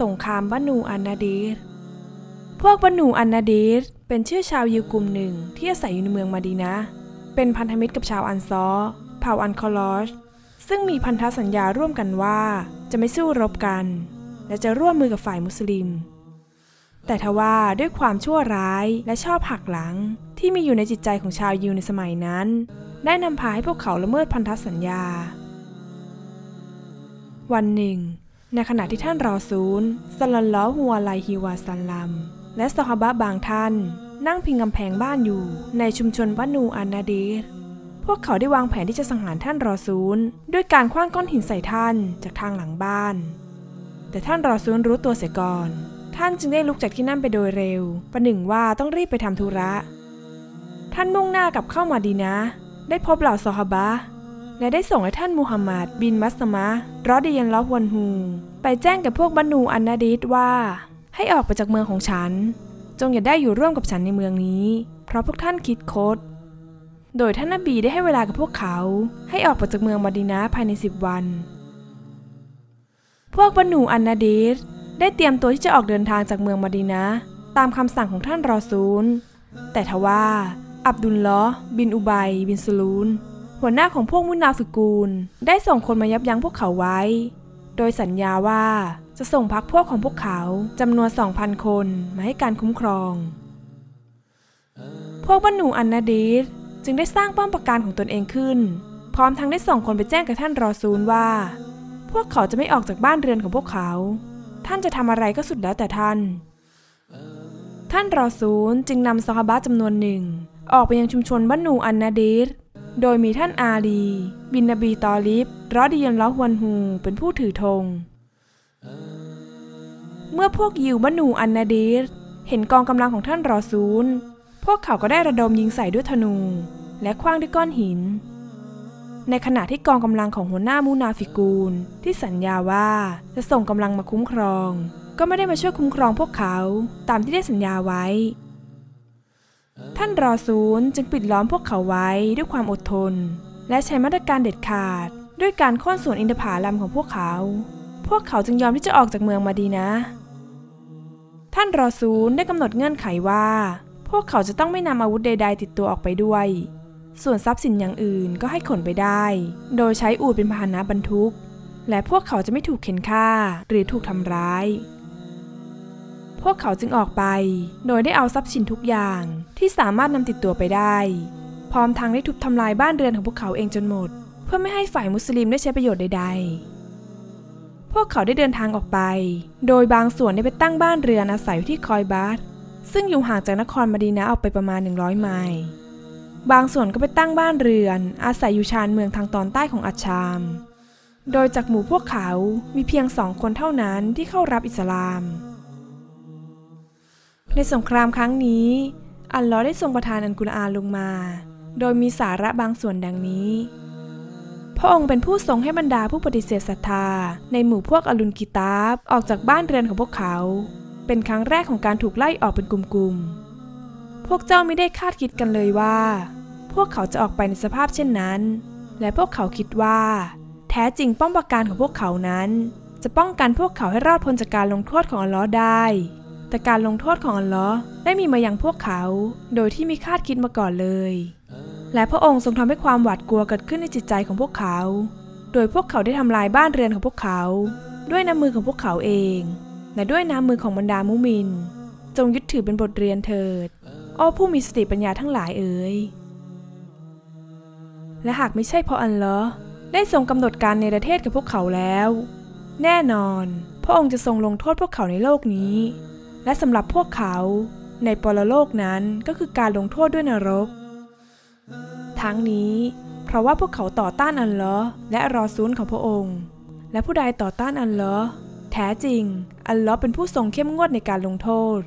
สงครามบันูอันนาดีรพวกบันูอันนาดีรเป็นชื่อชาวยิวกลุ่มหนึ่งที่อาศัยอยู่ในเมืองมาดีนะ เป็นพันธมิตรกับชาวอันซอเผ่าอันคอลอชซึ่งมีพันธสัญญาร่วมกันว่า จะไม่สู้รบกัน และจะร่วมมือกับฝ่ายมุสลิม แต่ทว่าด้วยความชั่วร้ายและชอบหักหลัง ที่มีอยู่ในจิตใจของชาวยิวในสมัยนั้น ได้นำพาให้พวกเขาละเมิดพันธสัญญา วันหนึ่ง ในขณะที่ท่านรอซูลสลัลลอฮุอะลัยฮิวาซัลลัม และสหบะบางท่าน นั่งพิงกำแพงบ้านอยู่ในชุมชนบานูอันนาดีรพวกเขาได้วางแผนที่จะสังหารท่านรอซูลด้วยการคว้างก้อนหินใส่ท่านจากทางหลังบ้าน แต่ท่านรอซูลรู้ตัวเสียก่อน ท่านจึงได้ลุกจากที่นั่นไปโดยเร็ว ประหนึ่งว่าต้องรีบไปทำธุระ ท่านมุ่งหน้ากลับเข้ามาดีนะ ได้พบเหล่าซอฮาบะ และได้ส่งให้ท่านมูฮัมหมัดบินมัสมะรอดิยันลอฮวนฮูไปแจ้งกับพวกบันูอันนาดิดว่า ให้ออกไปจากเมืองของฉัน จงอย่าได้อยู่ร่วมกับฉันในเมืองนี้ เพราะพวกท่านคิดคด โดยท่านนบีได้ให้เวลากับพวกเขา ให้ออกไปจากเมืองมาดีนะภายในสิบวัน พวกบันูอันนาดีดได้เตรียมตัวที่จะออกเดินทางจากเมืองมาดีนะตามคำสั่งของท่านรอซูล แต่ทว่า อับดุลลอบินอุบัย บินซูลูน หัวหน้าของพวกมุนาฟิกูล ได้ส่งคนมายับยั้งพวกเขาไว้ โดยสัญญาว่าจะส่งพักพวกของพวกเขาจำนวน 2,000 คนมาให้การคุ้มครอง พวกบันูอันนาดีดจึงได้สร้างป้อมปราการของตนเองขึ้น พร้อมทั้งได้ส่งคนไปแจ้งกับท่านรอซูลว่า พวกเขาจะไม่ออกจากบ้านเรือนของพวกเขา ท่านจะทำอะไรก็สุดแล้วแต่ท่าน ท่านรอซูลจึงนำซอฮาบะจำนวนหนึ่ง ออกไปยังชุมชนบันูอันนาดีร โดยมีท่านอาลี บินนบีตอลิบรอดิยันลอฮวนฮูเป็นผู้ถือธง เมื่อพวกยิวบันูอันนาดีรเห็นกองกำลังของท่านรอซูล พวกเขาก็ได้ระดมยิงใส่ด้วยธนู และคว้างด้วยก้อนหิน ในขณะที่กองกำลังของหัวหน้ามูนาฟิกูล ที่สัญญาว่าจะส่งกำลังมาคุ้มครอง ก็ไม่ได้มาช่วยคุ้มครองพวกเขาตามที่ได้สัญญาไว้ ท่านรอซูลจึงปิดล้อมพวกเขาไว้ด้วยความอดทน และใช้มาตรการเด็ดขาด ด้วยการโค่นสวนอินทผลัมของพวกเขา พวกเขาจึงยอมที่จะออกจากเมืองมาดีนะ ท่านรอซูลได้กำหนดเงื่อนไขว่า พวกเขาจะต้องไม่นำอาวุธใด ๆ ติดตัวออกไปด้วย ส่วนทรัพย์สินอย่างอื่นก็ให้ขนไปได้ โดยใช้อูฐเป็นพาหนะบรรทุก และพวกเขาจะไม่ถูกเข็นฆ่าหรือถูกทำร้าย พวกเขาจึงออกไป โดยได้เอาทรัพย์สินทุกอย่างที่สามารถนำติดตัวไปได้ พร้อมทั้งได้ทุบทำลายบ้านเรือนของพวกเขาเองจนหมด เพื่อไม่ให้ฝ่ายมุสลิมได้ใช้ประโยชน์ใด ๆ พวกเขาได้เดินทางออกไป โดยบางส่วนได้ไปตั้งบ้านเรือนอาศัยอยู่ที่คอยบาสซึ่งอยู่ห่างจากนครมดีนะออกไปประมาณ 100 ไมล์บางส่วนก็ไปตั้งบ้านเรือน อาศัยอยู่ชานเมืองทางตอนใต้ของอัชชาม โดยจากหมู่พวกเขา มีเพียงสองคนเท่านั้นที่เข้ารับอิสลาม ในสงครามครั้งนี้ อัลลอฮ์ได้ทรงประทานอันกุรอานลงมา โดยมีสาระบางส่วนดังนี้ พระองค์เป็นผู้ทรงให้บรรดาผู้ปฏิเสธศรัทธา ในหมู่พวกอลุนกิตาบออกจากบ้านเรือนของพวกเขา เป็นครั้งแรกของการถูกไล่ออกเป็นกลุ่มๆ พวกเจ้าไม่ได้คาดคิดกันเลยว่า พวกเขาจะออกไปในสภาพเช่นนั้น และพวกเขาคิดว่า แท้จริงป้อมปราการของพวกเขานั้น จะป้องกันพวกเขาให้รอดพ้นจากการลงโทษของอัลลอฮ์ได้ แต่การลงโทษของอัลลอฮ์ได้มีมาอยังพวกเขา โดยที่มีคาดคิดมาก่อนเลย และพระองค์ทรงทำให้ความหวาดกลัวเกิดขึ้นในจิตใจของพวกเขา โดยพวกเขาได้ทำลายบ้านเรือนของพวกเขา ด้วยน้ำมือของพวกเขาเอง และด้วยน้ำมือของบรรดามุมิน จงยึดถือเป็นบทเรียนเถิดโอ้ผู้มีสติปัญญาทั้งหลายเอ๋ยและหากไม่ใช่เพราะอัลลอฮ์ได้ทรงกำหนดการในประเทศกับพวกเขาแล้ว แน่นอน พระองค์จะทรงลงโทษพวกเขาในโลกนี้ และสำหรับพวกเขา ในปรโลกนั้นก็คือการลงโทษด้วยนรก ทั้งนี้ เพราะว่าพวกเขาต่อต้านอันเลอและรอซูลของพระองค์ และผู้ใดต่อต้านอันเลอแท้จริง อันเลอเป็นผู้ทรงเข้มงวดในการลงโทษ